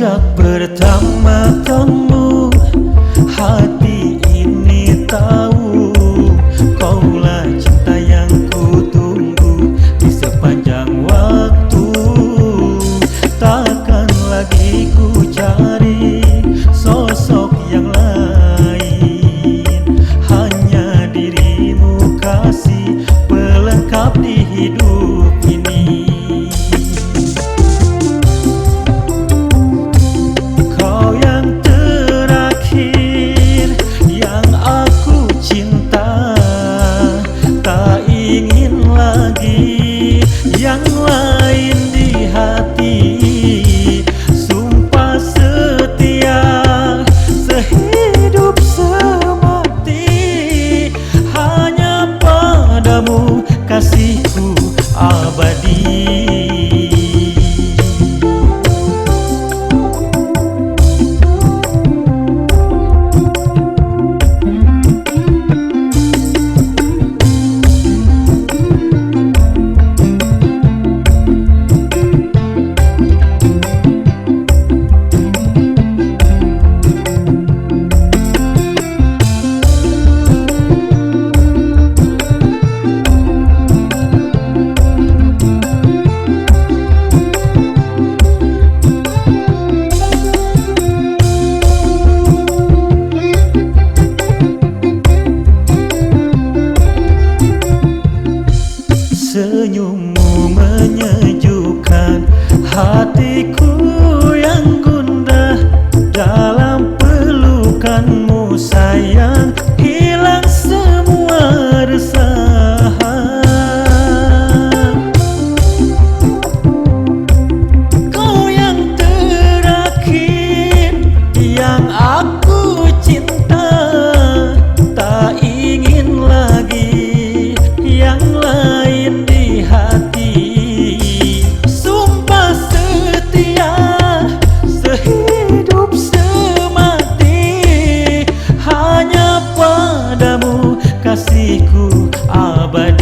pertama temu hati ini tahu Kaulah cinta yang ku tunggu di sepanjang waktu. Takkan lagi ku cari sosok yang lain. Hanya dirimu kasih pelengkap di hidup ini hatiku yang gundah Dalam pelukanmu sayang hilang semua resahan but